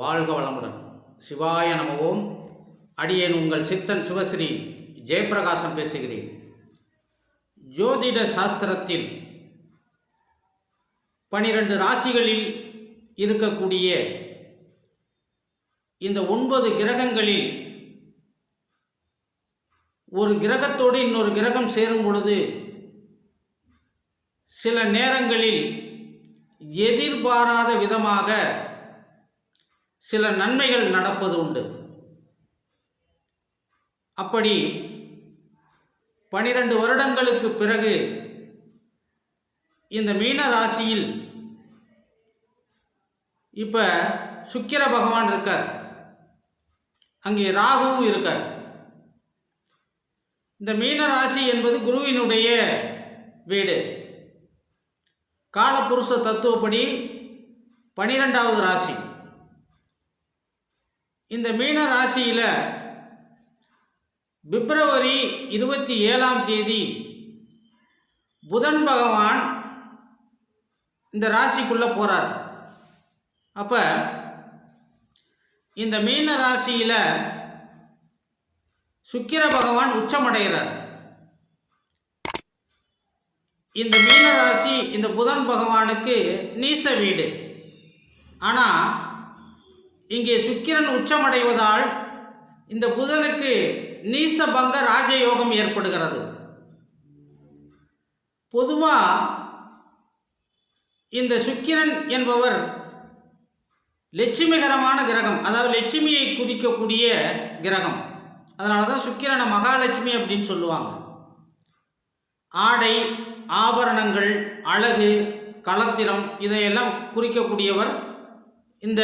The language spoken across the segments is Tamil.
வாழ்க வளமுடன். சிவாய நமவோம். அடியேன் உங்கள் சித்தன் சிவஸ்ரீ ஜெயப்பிரகாசம் பேசுகிறேன். ஜோதிட சாஸ்திரத்தில் பனிரெண்டு ராசிகளில் இருக்கக்கூடிய இந்த ஒன்பது கிரகங்களில் ஒரு கிரகத்தோடு இன்னொரு கிரகம் சேரும் பொழுது சில நேரங்களில் எதிர்பாராத விதமாக சில நன்மைகள் நடப்பது உண்டு. அப்படி பனிரெண்டு வருடங்களுக்கு பிறகு இந்த மீன ராசியில் இப்போ சுக்கிர பகவான் இருக்கார். அங்கே ராகுவும் இருக்கார். இந்த மீன ராசி என்பது குருவினுடைய வீடு. காலப்புருஷ தத்துவப்படி பனிரெண்டாவது ராசி. இந்த மீன ராசியில் பிப்ரவரி இருபத்தி ஏழாம் தேதி புதன் பகவான் இந்த ராசிக்குள்ளே போகிறார் அப்போ இந்த மீன ராசியில் சுக்கிர பகவான் உச்சமடைகிறார். இந்த மீன ராசி இந்த புதன் பகவானுக்கு நீச வீடு. ஆனால் இங்கே சுக்கிரன் உச்சமடைவதால் இந்த புதனுக்கு நீசபங்க ராஜயோகம் ஏற்படுகிறது. பொதுவாக இந்த சுக்கிரன் என்பவர் லட்சுமிகரமான கிரகம் அதாவது லட்சுமியை குறிக்கக்கூடிய கிரகம். அதனால தான் சுக்கிரனை மகாலட்சுமி அப்படின்னு சொல்லுவாங்க. ஆடை ஆபரணங்கள் அழகு களத்திரம் இதையெல்லாம் குறிக்கக்கூடியவர் இந்த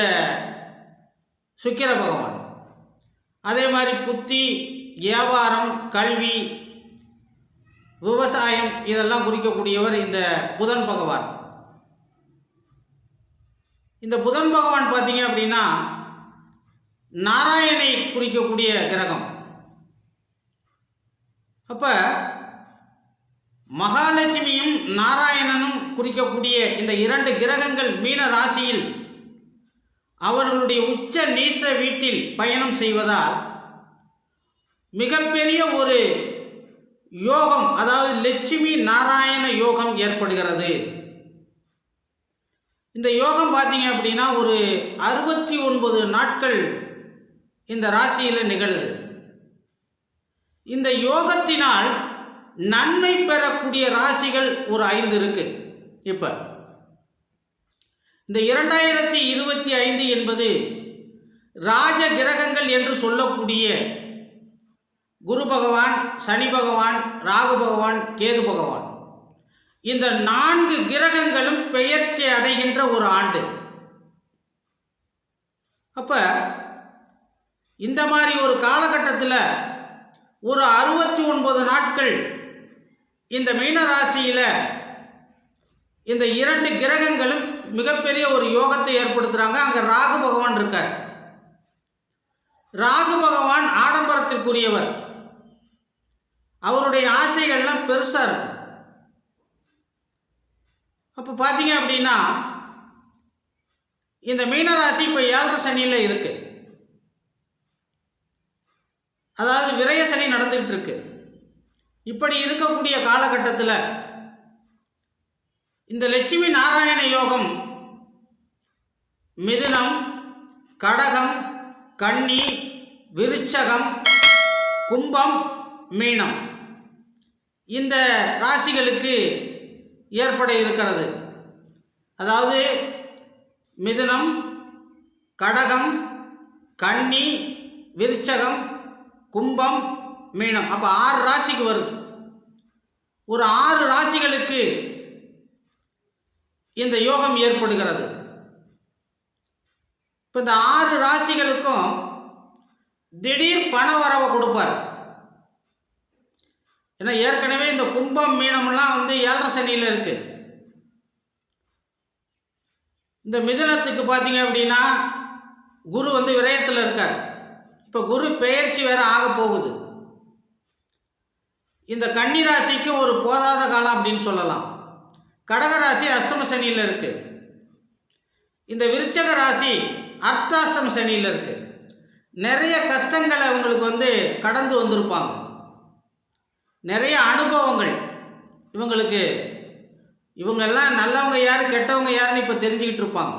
சுக்கிர பகவான். அதே மாதிரி புத்தி வியாபாரம் கல்வி விவசாயம் இதெல்லாம் குறிக்கக்கூடியவர் இந்த புதன் பகவான். இந்த புதன் பகவான் பார்த்தீங்க அப்படின்னா நாராயணை குறிக்கக்கூடிய கிரகம். அப்போ மகாலட்சுமியும் நாராயணனும் குறிக்கக்கூடிய இந்த இரண்டு கிரகங்கள் மீன ராசியில் அவர்களுடைய உச்ச நீச வீட்டில் பயணம் செய்வதால் மிகப்பெரிய ஒரு யோகம் அதாவது லட்சுமி நாராயண யோகம் ஏற்படுகிறது. இந்த யோகம் பார்த்தீங்க அப்படின்னா ஒரு அறுபத்தி ஒன்பது நாட்கள் இந்த ராசியில் நிகழுது. இந்த யோகத்தினால் நன்மை பெறக்கூடிய ராசிகள் ஒரு ஐந்து இருக்குது இப்போ இந்த இரண்டாயிரத்தி இருபத்தி ஐந்து என்பது ராஜ கிரகங்கள் என்று சொல்லக்கூடிய குரு பகவான் சனி பகவான் ராகு பகவான் கேது பகவான். இந்த நான்கு கிரகங்களும் பெயர்ச்சி அடைகின்ற ஒரு ஆண்டு. அப்போ இந்த மாதிரி ஒரு காலகட்டத்தில் ஒரு அறுபத்தி ஒன்பது நாட்கள் இந்த மீன ராசியில் இந்த இரண்டு கிரகங்களும் மிகப்பெரிய ஒரு யோகத்தை ஏற்படுத்துகிறாங்க அங்கே ராகு பகவான் இருக்கார். ராகு பகவான் ஆடம்பரத்திற்குரியவர். அவருடைய ஆசைகள்லாம் பெருசாக இருக்கும். அப்போ பார்த்தீங்க அப்படின்னா இந்த மீனராசி இப்போ ஏழரை சனியில் இருக்கு. அதாவது விரய சனி நடந்துக்கிட்டு இருக்கு. இப்படி இருக்கக்கூடிய காலகட்டத்தில் இந்த லட்சுமி நாராயண யோகம் மிதுனம் கடகம் கன்னி விருச்சகம் கும்பம் மீனம். இந்த ராசிகளுக்கு ஏற்பட இருக்கிறது. அதாவது மிதுனம் கடகம் கன்னி விருச்சகம் கும்பம் மீனம். அப்போ ஆறு ராசிக்கு வருது. ஒரு ஆறு ராசிகளுக்கு இந்த யோகம் ஏற்படுகிறது. இப்போ இந்த ஆறு ராசிகளுக்கும் திடீர் பண வரவை கொடுப்பார். ஏன்னா ஏற்கனவே இந்த கும்பம் மீனம்லாம் வந்து ஏழரை சனியில் இருக்கு. இந்த மிதுனத்துக்கு பார்த்தீங்க அப்படின்னா குரு வந்து விரயத்தில் இருக்கார். இப்போ குரு பெயர்ச்சி வேற ஆக போகுது. இந்த கன்னி ராசிக்கு ஒரு போதாத காலம் அப்படின்னு சொல்லலாம். கடக ராசி அஷ்டம சனியில் இருக்கு. இந்த விருச்சக ராசி அர்த்தாஷ்டம சனியில் இருக்கு. நிறைய கஷ்டங்களை அவங்களுக்கு வந்து கடந்து வந்திருப்பாங்க. நிறைய அனுபவங்கள் இவங்களுக்கு இவங்கெல்லாம் நல்லவங்க யார் கெட்டவங்க யாருன்னு இப்போ தெரிஞ்சுக்கிட்டு இருப்பாங்க.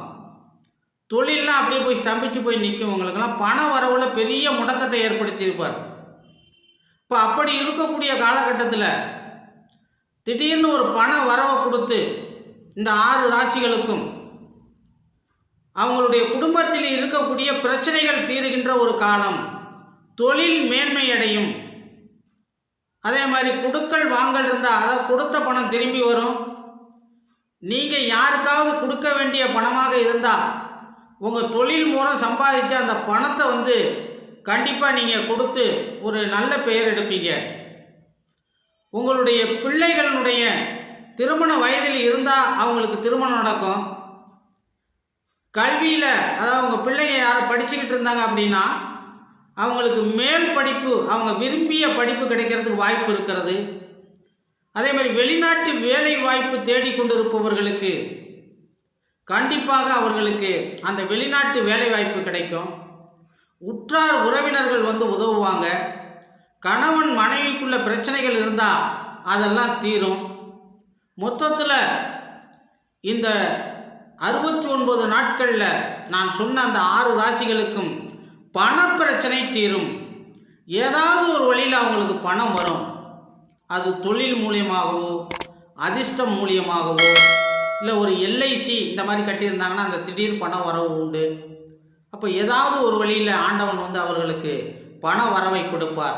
தொழிலெலாம் அப்படியே போய் ஸ்தம்பிச்சு போய் நிற்கும் இவங்களுக்கெல்லாம் பண வரவுல பெரிய முடக்கத்தை ஏற்படுத்தியிருப்பார். இப்போ அப்படி இருக்கக்கூடிய காலகட்டத்தில் திடீர்னு ஒரு பண வரவை கொடுத்து இந்த ஆறு ராசிகளுக்கும் அவங்களுடைய குடும்பத்தில் இருக்கக்கூடிய பிரச்சனைகள் தீருகின்ற ஒரு காலம் தொழில் மேன்மையடையும். அதே மாதிரி கொடுக்கல் வாங்கல் இருந்தால் அதை கொடுத்த பணம் திரும்பி வரும். நீங்கள் யாருக்காவது கொடுக்க வேண்டிய பணமாக இருந்தால் உங்கள் தொழில் மூலம் சம்பாதிச்ச அந்த பணத்தை வந்து கண்டிப்பாக நீங்கள் கொடுத்து ஒரு நல்ல பெயர் எடுப்பீங்க. உங்களுடைய பிள்ளைகளுடைய திருமண வயதில் இருந்தால் அவங்களுக்கு திருமணம் நடக்கும். கல்வியில் அதாவது உங்கள் பிள்ளைங்க யாரும் படிச்சுக்கிட்டு இருந்தாங்க அப்படின்னா அவங்களுக்கு மேல் படிப்பு அவங்க விரும்பிய படிப்பு கிடைக்கிறதுக்கு வாய்ப்பு இருக்கிறது. அதே மாதிரி வெளிநாட்டு வேலை வாய்ப்பு தேடிக்கொண்டிருப்பவர்களுக்கு கண்டிப்பாக அவர்களுக்கு அந்த வெளிநாட்டு வேலை வாய்ப்பு கிடைக்கும். உற்றார் உறவினர்கள் வந்து உதவுவாங்க. கணவன் மனைவிக்குள்ள பிரச்சனைகள் இருந்தால் அதெல்லாம் தீரும். மொத்தத்தில் இந்த அறுபத்தி ஒன்பது நாட்களில் நான் சொன்ன அந்த ஆறு ராசிகளுக்கும் பணப்பிரச்சனை தீரும். ஏதாவது ஒரு வழியில் அவங்களுக்கு பணம் வரும். அது தொழில் மூலியமாகவோ அதிர்ஷ்டம் மூலியமாகவோ இல்லை ஒரு எல்ஐசி இந்த மாதிரி கட்டியிருந்தாங்கன்னா அந்த திடீர் பணம் வரவு உண்டு. அப்போ ஏதாவது ஒரு வழியில் ஆண்டவன் வந்து அவர்களுக்கு பண வரவை கொடுப்பார்.